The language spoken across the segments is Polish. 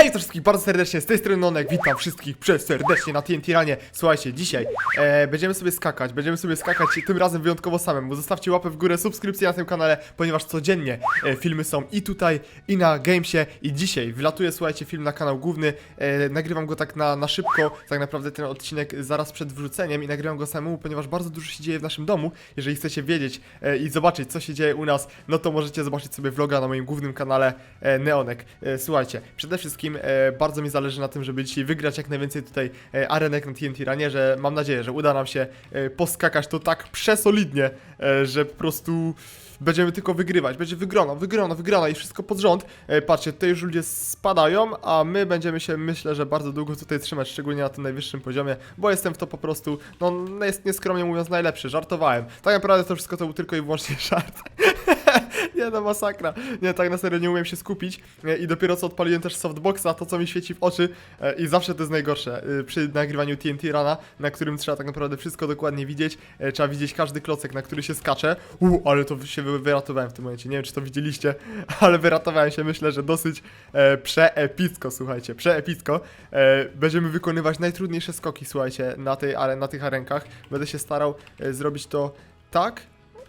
Hej to wszystkich bardzo serdecznie, z tej strony Nonek, witam wszystkich przez serdecznie na TNT Ranie. Słuchajcie, dzisiaj e, będziemy sobie skakać, będziemy sobie skakać tym razem wyjątkowo samemu. Zostawcie łapę w górę, subskrypcję na tym kanale, ponieważ codziennie e, filmy są i tutaj, i na Gamesie, i dzisiaj wlatuje, słuchajcie, film na kanał główny. E, nagrywam go tak na, na szybko, tak naprawdę ten odcinek zaraz przed wrzuceniem i nagrywam go samemu, ponieważ bardzo dużo się dzieje w naszym domu. Jeżeli chcecie wiedzieć e, i zobaczyć, co się dzieje u nas, no to możecie zobaczyć sobie vloga na moim głównym kanale e, Neonek. E, słuchajcie, przede wszystkim e, bardzo mi zależy na tym, żeby dzisiaj wygrać jak najwięcej tutaj e, arenek na TNT Ranie, że mam nadzieję, że uda nam się e, poskakać to tak przesolidnie, że po prostu będziemy tylko wygrywać. Będzie wygrana, wygrana, wygrana i wszystko pod rząd. Patrzcie, tutaj już ludzie spadają, a my będziemy się, myślę, że bardzo długo tutaj trzymać, szczególnie na tym najwyższym poziomie, bo jestem w to po prostu, no jest nieskromnie mówiąc najlepszy. Żartowałem. Tak naprawdę to wszystko to był tylko i wyłącznie żart. Nie no, masakra. Nie, tak na serio nie umiem się skupić i dopiero co odpaliłem też softboxa, to co mi świeci w oczy e, i zawsze to jest najgorsze e, przy nagrywaniu TNT Rana, na którym trzeba tak naprawdę wszystko dokładnie widzieć, e, trzeba widzieć każdy klocek, na który się skacze. U, ale to się wy- wyratowałem w tym momencie, nie wiem czy to widzieliście, ale wyratowałem się myślę, że dosyć e, przeepicko, słuchajcie, przeepicko. Będziemy wykonywać najtrudniejsze skoki, słuchajcie, na, tej, na tych arenkach. Będę się starał zrobić to tak,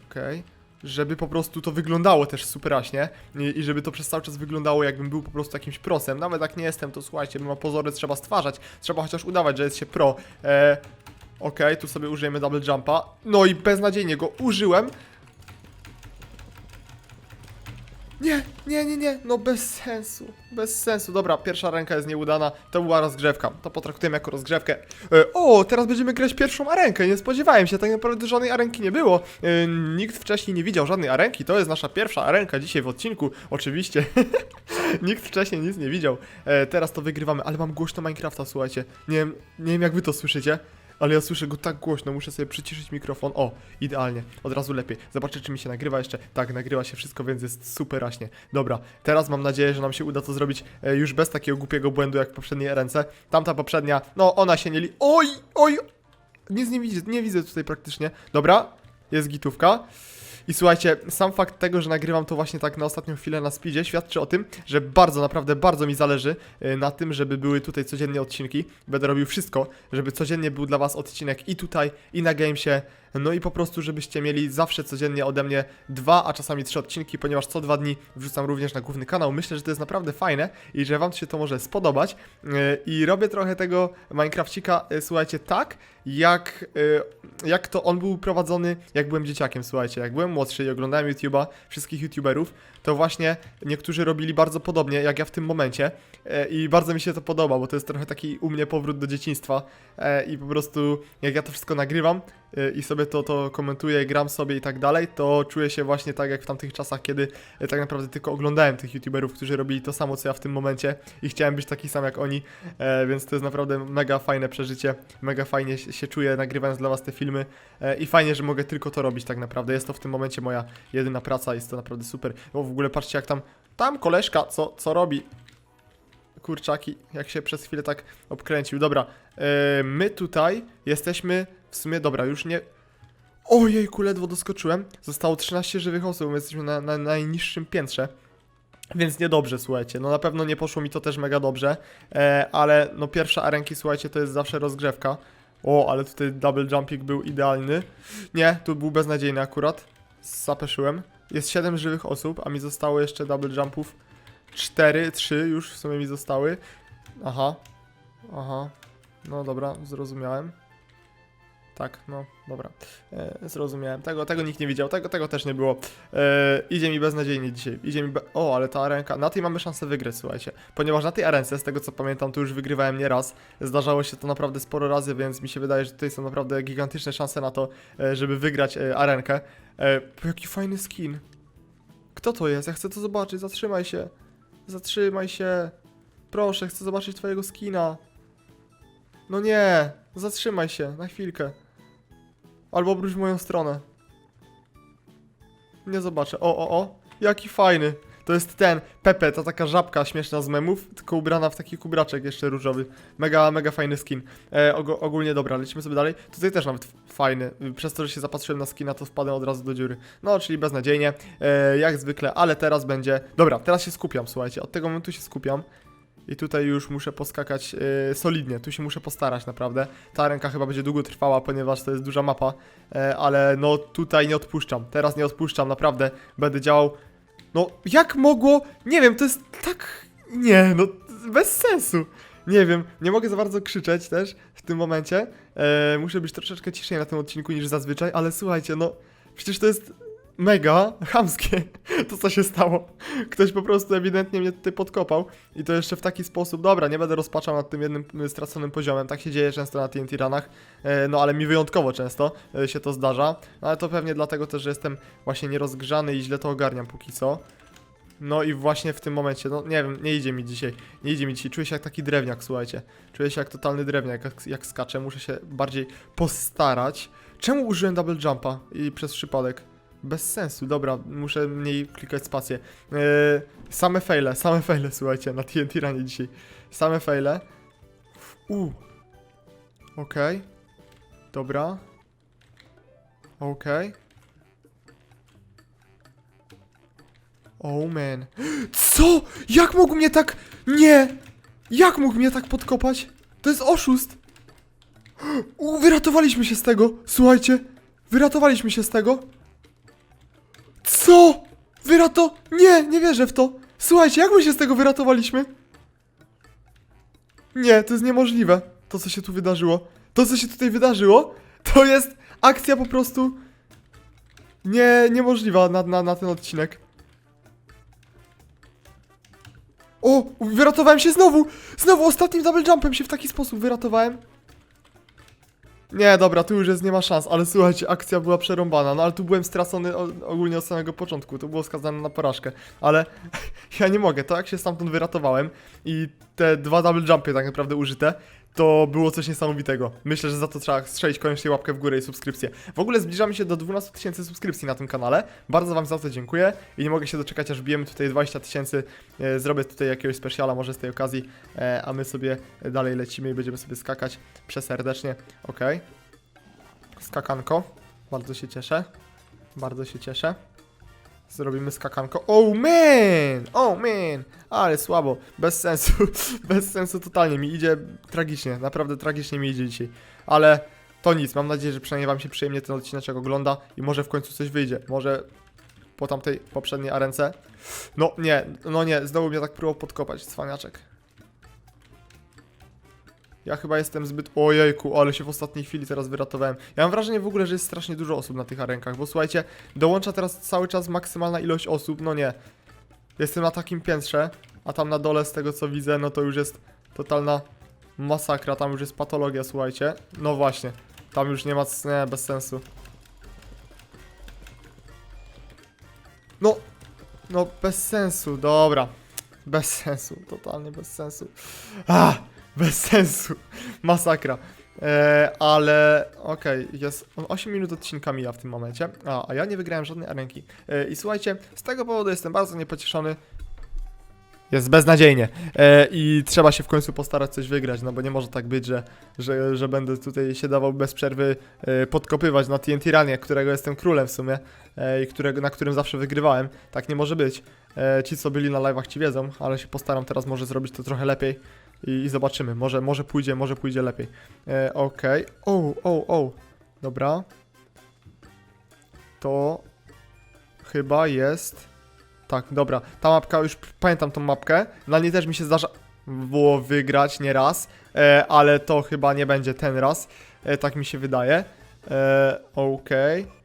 okej żeby po prostu to wyglądało też superaśnie i, i żeby to przez cały czas wyglądało jakbym był po prostu jakimś prosem. Nawet jak nie jestem, to słuchajcie, mimo pozory trzeba stwarzać, trzeba chociaż udawać, że jest się pro. E, Okej, tu sobie użyjemy double jumpa. No i beznadziejnie go użyłem. Nie, nie, nie, nie, no bez sensu, bez sensu. Dobra, pierwsza ręka jest nieudana, to była rozgrzewka, to potraktujemy jako rozgrzewkę. E, o, teraz będziemy grać pierwszą arenkę, nie spodziewałem się, tak naprawdę żadnej arenki nie było. E, nikt wcześniej nie widział żadnej arenki, to jest nasza pierwsza arenka dzisiaj w odcinku, oczywiście. nikt wcześniej nic nie widział. E, teraz to wygrywamy, ale mam głośno Minecrafta, słuchajcie. Nie wiem, nie wiem jak wy to słyszycie. Ale ja słyszę go tak głośno, muszę sobie przyciszyć mikrofon. O, idealnie, od razu lepiej. Zobaczę, czy mi się nagrywa jeszcze. Tak, nagrywa się wszystko, więc jest super raśnie. Dobra, teraz mam nadzieję, że nam się uda to zrobić e, już bez takiego głupiego błędu jak w poprzedniej ręce. Tamta poprzednia, no ona się nie li... Oj, oj! Nic nie widzę, nie widzę tutaj praktycznie. Dobra, jest gitówka. I słuchajcie, sam fakt tego, że nagrywam to właśnie tak na ostatnią chwilę na speedzie, świadczy o tym, że bardzo, naprawdę bardzo mi zależy y, na tym, żeby były tutaj codziennie odcinki. Będę robił wszystko, żeby codziennie był dla Was odcinek i tutaj, i na Gamesie. No i po prostu, żebyście mieli zawsze codziennie ode mnie dwa, a czasami trzy odcinki, ponieważ co dwa dni wrzucam również na główny kanał. Myślę, że to jest naprawdę fajne i że Wam się to może spodobać. Y, I robię trochę tego Minecrafcika, y, słuchajcie, tak, jak, y, jak to on był prowadzony, jak byłem dzieciakiem, słuchajcie. Jak byłem młodszy i oglądałem YouTube'a, wszystkich YouTuberów, to właśnie niektórzy robili bardzo podobnie, jak ja w tym momencie. E, I bardzo mi się to podoba, bo to jest trochę taki u mnie powrót do dzieciństwa. E, I po prostu, jak ja to wszystko nagrywam e, i sobie to, to komentuję, gram sobie i tak dalej, to czuję się właśnie tak jak w tamtych czasach, kiedy e, tak naprawdę tylko oglądałem tych YouTuberów, którzy robili to samo, co ja w tym momencie i chciałem być taki sam jak oni, e, więc to jest naprawdę mega fajne przeżycie, mega fajnie się, czuję nagrywając dla was te filmy i fajnie, że mogę tylko to robić tak naprawdę. Jest to w tym momencie moja jedyna praca, jest to naprawdę super. O, w ogóle patrzcie jak tam, tam koleżka, co, co robi? Kurczaki, jak się przez chwilę tak obkręcił. Dobra, e, my tutaj jesteśmy w sumie, dobra, już nie... Ojejku, ledwo doskoczyłem. Zostało 13 żywych osób, my jesteśmy na, na najniższym piętrze. Więc niedobrze, słuchajcie. No na pewno nie poszło mi to też mega dobrze, e, ale no pierwsza arenki, słuchajcie, to jest zawsze rozgrzewka. O, ale tutaj double jumping był idealny. Nie, tu był beznadziejny akurat. Zapeszyłem. Jest 7 żywych osób, a mi zostało jeszcze double jumpów 4, 3 już w sumie mi zostały. Aha. Aha. No dobra, zrozumiałem. Tak, no, dobra. E, zrozumiałem. Tego, tego nikt nie widział, tego, tego też nie było. E, idzie mi beznadziejnie dzisiaj. Idzie mi be... O, ale ta arenka. Na tej mamy szansę wygrać, słuchajcie. Ponieważ na tej arence, z tego co pamiętam, to już wygrywałem nieraz. Zdarzało się to naprawdę sporo razy, więc mi się wydaje, że tutaj są naprawdę gigantyczne szanse na to, e, żeby wygrać e, arenkę. E, jaki fajny skin. Kto to jest? Ja chcę to zobaczyć. Zatrzymaj się. Zatrzymaj się. Proszę, chcę zobaczyć twojego skina. No nie, zatrzymaj się na chwilkę. Albo obróć moją stronę. Nie zobaczę. O, o, o. Jaki fajny. To jest ten, Pepe, ta taka żabka śmieszna z memów, tylko ubrana w taki kubraczek jeszcze różowy. Mega, mega fajny skin. E, og ogólnie dobra, lecimy sobie dalej. Tutaj też nawet fajny. Przez to, że się zapatrzyłem na skina, to wpadłem od razu do dziury. No, czyli beznadziejnie, e, jak zwykle, ale teraz będzie... Dobra, teraz się skupiam, słuchajcie, od tego momentu się skupiam. I tutaj już muszę poskakać e, solidnie, tu się muszę postarać naprawdę. Ta ręka chyba będzie długo trwała, ponieważ to jest duża mapa, e, ale no tutaj nie odpuszczam. Teraz nie odpuszczam, naprawdę będę działał. No jak mogło? Nie wiem, to jest tak... Nie, no bez sensu. Nie wiem, nie mogę za bardzo krzyczeć też w tym momencie. E, muszę być troszeczkę ciszej na tym odcinku niż zazwyczaj, ale słuchajcie, no przecież to jest mega chamskie to, co się stało. Ktoś po prostu ewidentnie mnie tutaj podkopał i to jeszcze w taki sposób. Dobra, nie będę rozpaczał nad tym jednym y, straconym poziomem. Tak się dzieje często na TNT Runach, e, no ale mi wyjątkowo często e, się to zdarza. No, ale to pewnie dlatego też, że jestem właśnie nierozgrzany i źle to ogarniam póki co. No i właśnie w tym momencie, no nie wiem, nie idzie mi dzisiaj, nie idzie mi dzisiaj, czuję się jak taki drewniak, słuchajcie. Czuję się jak totalny drewniak, jak, jak skaczę, muszę się bardziej postarać. Czemu użyłem double jumpa i przez przypadek? Bez sensu, dobra, muszę mniej klikać spację. Yy, same faile, same faile, słuchajcie, na TNT ranie dzisiaj. Same faile. U. Okej. Dobra. Okej. Oh man. Co? Jak mógł mnie tak... Nie! Jak mógł mnie tak podkopać? To jest oszust! U, wyratowaliśmy się z tego! Słuchajcie! Wyratowaliśmy się z tego! Co? Wyrato... Nie, nie wierzę w to! Słuchajcie, jak my się z tego wyratowaliśmy? Nie, to jest niemożliwe. To, co się tu wydarzyło. To, co się tutaj wydarzyło, to jest akcja po prostu... Nie, niemożliwa na, na, na ten odcinek. O! Wyratowałem się znowu! Znowu ostatnim double jumpem się w taki sposób wyratowałem. Nie, dobra, tu już jest, nie ma szans, ale słuchajcie, akcja była przerąbana, no ale tu byłem stracony ogólnie od samego początku, to było skazane na porażkę, ale ja nie mogę, to jak się stamtąd wyratowałem i te dwa double jumpy tak naprawdę użyte, to było coś niesamowitego. Myślę, że za to trzeba strzelić koniecznie łapkę w górę i subskrypcję. W ogóle zbliżamy się do 12 tysięcy subskrypcji na tym kanale. Bardzo Wam za to dziękuję i nie mogę się doczekać, aż bijemy tutaj 20 tysięcy. E, Zrobię tutaj jakiegoś specjala może z tej okazji, e, a my sobie dalej lecimy i będziemy sobie skakać przeserdecznie. Okej. Skakanko. Bardzo się cieszę. Bardzo się cieszę. Zrobimy skakanko. Oh man! Oh man! Ale słabo. Bez sensu. Bez sensu totalnie. Mi idzie tragicznie. Naprawdę tragicznie mi idzie dzisiaj. Ale to nic. Mam nadzieję, że przynajmniej Wam się przyjemnie ten odcinek ogląda i może w końcu coś wyjdzie. Może po tamtej poprzedniej arence. No nie, no nie. Znowu mnie tak próbował podkopać, cwaniaczek. Ja chyba jestem zbyt... Ojejku, ale się w ostatniej chwili teraz wyratowałem. Ja mam wrażenie w ogóle, że jest strasznie dużo osób na tych arenkach, bo słuchajcie, dołącza teraz cały czas maksymalna ilość osób, no nie. Jestem na takim piętrze, a tam na dole z tego co widzę, no to już jest totalna masakra, tam już jest patologia, słuchajcie. No właśnie, tam już nie ma... Nie, bez sensu. No, no bez sensu, dobra. Bez sensu, totalnie bez sensu. Ah, bez sensu. Masakra. E, ale okej, jest on 8 minut odcinka mija w tym momencie, a, a ja nie wygrałem żadnej arenki. E, I słuchajcie, z tego powodu jestem bardzo niepocieszony. Jest beznadziejnie e, i trzeba się w końcu postarać coś wygrać, no bo nie może tak być, że, że, że będę tutaj się dawał bez przerwy e, podkopywać na TNT Runie, którego jestem królem w sumie e, i którego, na którym zawsze wygrywałem. Tak nie może być. E, ci, co byli na live'ach, ci wiedzą, ale się postaram teraz może zrobić to trochę lepiej i, i zobaczymy. Może, może pójdzie, może pójdzie lepiej. E, Okej. O, o, o. Dobra. To chyba jest. Tak, dobra. Ta mapka, już pamiętam tą mapkę. Na niej też mi się zdarza było wygrać nie raz, e, ale to chyba nie będzie ten raz. E, tak mi się wydaje. E, Okej. E,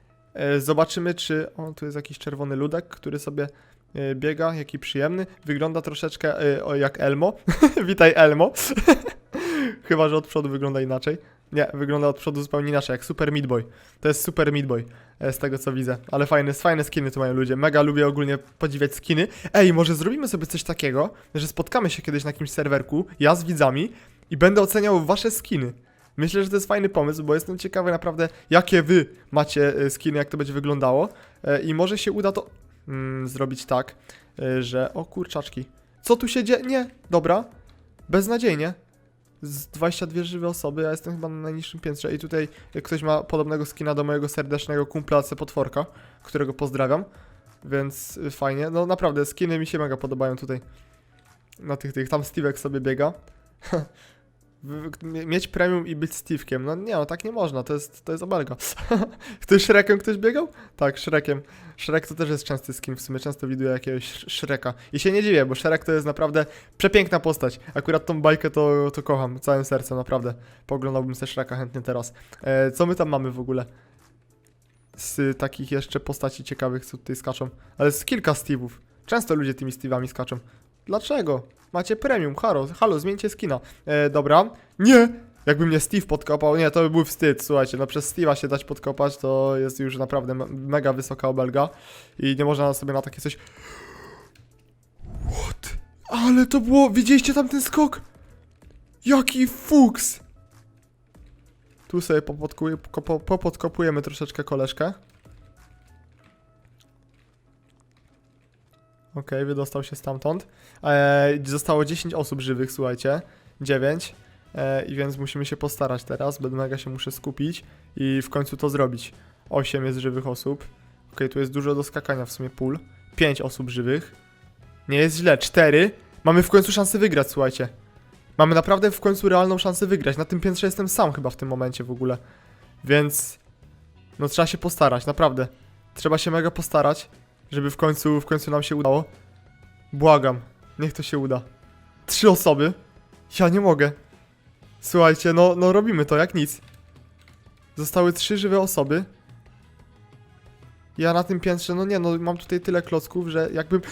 Zobaczymy, czy. O, tu jest jakiś czerwony ludek, który sobie e, biega. Jaki przyjemny. Wygląda troszeczkę e, jak Elmo. Witaj, Elmo. Chyba, że od przodu wygląda inaczej. Nie, wygląda od przodu zupełnie inaczej, jak Super Meat Boy. To jest Super Meat Boy, e, z tego co widzę. Ale fajne, fajne skiny tu mają ludzie. Mega lubię ogólnie podziwiać skiny. Ej, może zrobimy sobie coś takiego, że spotkamy się kiedyś na jakimś serwerku, ja z widzami, i będę oceniał wasze skiny. Myślę, że to jest fajny pomysł, bo jestem ciekawy naprawdę, jakie wy macie e, skiny, jak to będzie wyglądało. E, I może się uda to mm, zrobić tak, e, że... O kurczaczki. Co tu się dzieje? Nie, dobra. Beznadziejnie. Z 22 żywe osoby, ja jestem chyba na najniższym piętrze i tutaj ktoś ma podobnego skina do mojego serdecznego kumpla C Potworka, którego pozdrawiam. Więc fajnie. No naprawdę, skiny mi się mega podobają tutaj. Na tych, tych, tam Steve'ek sobie biega. Mieć premium i być Steve'kiem. No nie, no tak nie można, to jest, to jest obelga. Ktoś Shrekiem ktoś biegał? Tak, Shrekiem. Shrek to też jest częsty skin, w sumie często widuję jakiegoś Sh- Shreka. I się nie dziwię, bo Shrek to jest naprawdę przepiękna postać. Akurat tą bajkę to, to kocham, całym sercem, naprawdę. Poglądałbym sobie Shreka chętnie teraz. E, co my tam mamy w ogóle? Z takich jeszcze postaci ciekawych, co tutaj skaczą. Ale jest kilka Steve'ów. Często ludzie tymi Steve'ami skaczą. Dlaczego? Macie premium, halo, halo, zmieńcie skina. E, dobra. Nie! Jakby mnie Steve podkopał, nie, to by był wstyd, słuchajcie, no przez Steve'a się dać podkopać, to jest już naprawdę me- mega wysoka obelga i nie można sobie na takie coś... What? Ale to było, widzieliście tam ten skok? Jaki fuks! Tu sobie popodkopujemy troszeczkę koleżkę. Okej, wydostał się stamtąd. Eee, zostało 10 osób żywych, słuchajcie. 9. Eee, I więc musimy się postarać teraz. Będę mega się muszę skupić i w końcu to zrobić. 8 jest żywych osób. Okej, tu jest dużo do skakania w sumie pól. 5 osób żywych. Nie jest źle. 4. Mamy w końcu szansę wygrać, słuchajcie. Mamy naprawdę w końcu realną szansę wygrać. Na tym piętrze jestem sam chyba w tym momencie w ogóle. Więc no trzeba się postarać, naprawdę. Trzeba się mega postarać, żeby w końcu, w końcu nam się udało. Błagam, niech to się uda. Trzy osoby? Ja nie mogę. Słuchajcie, no, no robimy to jak nic. Zostały trzy żywe osoby. Ja na tym piętrze, no nie, no mam tutaj tyle klocków, że jakbym...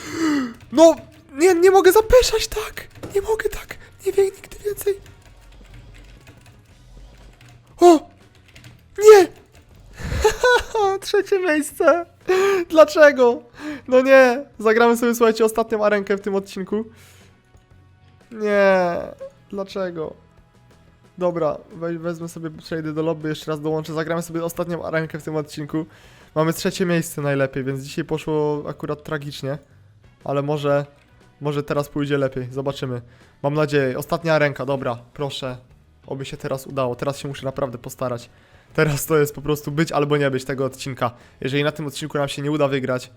No, nie, nie mogę zapeszać tak! Nie mogę tak! Nie wiem nigdy więcej. O! Nie! Trzecie miejsce! Dlaczego? No nie! Zagramy sobie, słuchajcie, ostatnią arenkę w tym odcinku. Nie! Dlaczego? Dobra, we, wezmę sobie, przejdę do lobby, jeszcze raz dołączę. Zagramy sobie ostatnią arenkę w tym odcinku. Mamy trzecie miejsce najlepiej, więc dzisiaj poszło akurat tragicznie. Ale może, może teraz pójdzie lepiej. Zobaczymy. Mam nadzieję. Ostatnia ręka, dobra, proszę. Oby się teraz udało. Teraz się muszę naprawdę postarać. Teraz to jest po prostu być albo nie być tego odcinka. Jeżeli na tym odcinku nam się nie uda wygrać,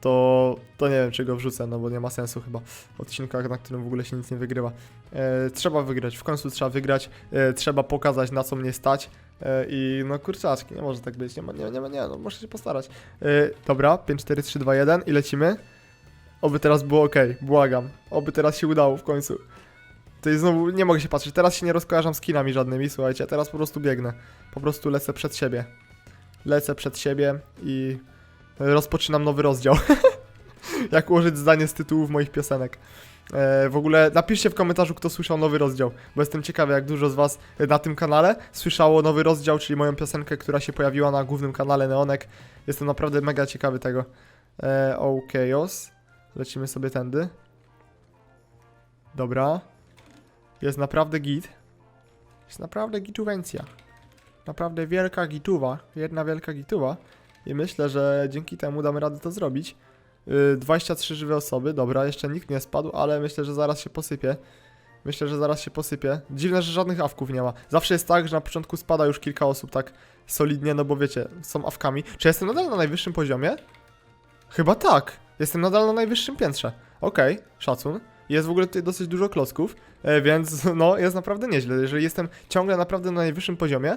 to, to nie wiem, czy go wrzucę, no bo nie ma sensu chyba. Odcinka, na którym w ogóle się nic nie wygrywa. E, trzeba wygrać, w końcu trzeba wygrać. E, trzeba pokazać, na co mnie stać. E, I no kurczaczki, nie może tak być. Nie ma, nie, nie, nie, no muszę się postarać. E, dobra, 5, 4, 3, 2, 1 i lecimy. Oby teraz było ok, błagam. Oby teraz się udało w końcu. Jest znowu, nie mogę się patrzeć, teraz się nie rozkojarzam z kinami żadnymi, słuchajcie, teraz po prostu biegnę. Po prostu lecę przed siebie. Lecę przed siebie i rozpoczynam nowy rozdział. Jak ułożyć zdanie z tytułów moich piosenek. E, w ogóle napiszcie w komentarzu, kto słyszał nowy rozdział, bo jestem ciekawy, jak dużo z was na tym kanale słyszało nowy rozdział, czyli moją piosenkę, która się pojawiła na głównym kanale Neonek. Jestem naprawdę mega ciekawy tego. E, Chaos. Lecimy sobie tędy. Dobra. Jest naprawdę git. Jest naprawdę gituwencja. Naprawdę wielka gituwa. Jedna wielka gituwa. I myślę, że dzięki temu damy radę to zrobić. Yy, 23 żywe osoby. Dobra, jeszcze nikt nie spadł, ale myślę, że zaraz się posypie. Myślę, że zaraz się posypie. Dziwne, że żadnych awków nie ma. Zawsze jest tak, że na początku spada już kilka osób tak solidnie, no bo wiecie, są awkami. Czy jestem nadal na najwyższym poziomie? Chyba tak. Jestem nadal na najwyższym piętrze. Okej, szacun. Jest w ogóle tutaj dosyć dużo klocków, e, więc no jest naprawdę nieźle. Jeżeli jestem ciągle naprawdę na najwyższym poziomie,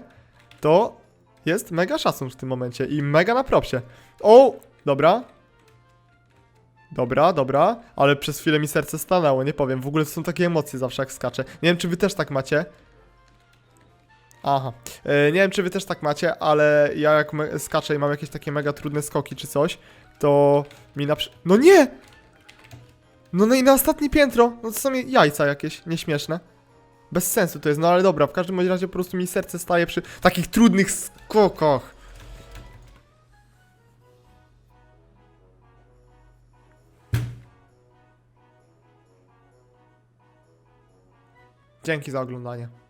to jest mega szacun w tym momencie i mega na propsie. O, dobra. Dobra, dobra, ale przez chwilę mi serce stanęło, nie powiem. W ogóle to są takie emocje zawsze jak skaczę. Nie wiem, czy wy też tak macie. Aha. E, nie wiem, czy wy też tak macie, ale ja jak skaczę i mam jakieś takie mega trudne skoki czy coś, to mi na. No nie! No, no i na ostatnie piętro, no to są jajca jakieś, nieśmieszne. Bez sensu to jest, no ale dobra, w każdym razie po prostu mi serce staje przy takich trudnych skokach. Dzięki za oglądanie.